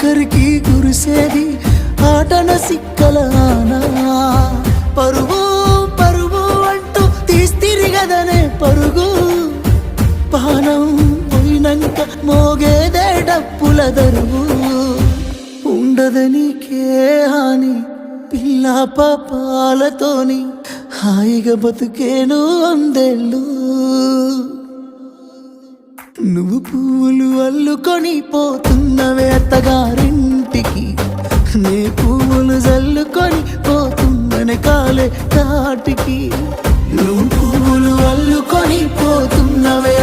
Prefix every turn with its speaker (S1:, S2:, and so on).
S1: ఒక్కరికి గురిసేది ఆటన సిక్కల పరుగు పరుగు అంటూ తీస్తిరిగదనే పరుగు. పానం పోయినంత మోగేదే డప్పుల దరువు. ఉండదని కేహాని పిల్ల పాపాలతోని. హాయిగా బతుకేను అందేళ్ళు. నువ్వు పూలు అల్లుకొని పోతున్నవే అత్తగారింటికి నే పూలు జల్లుకొని పోతున్ననే కాలే తాటికి. నువ్వు పూలు అల్లుకొని పోతున్నవే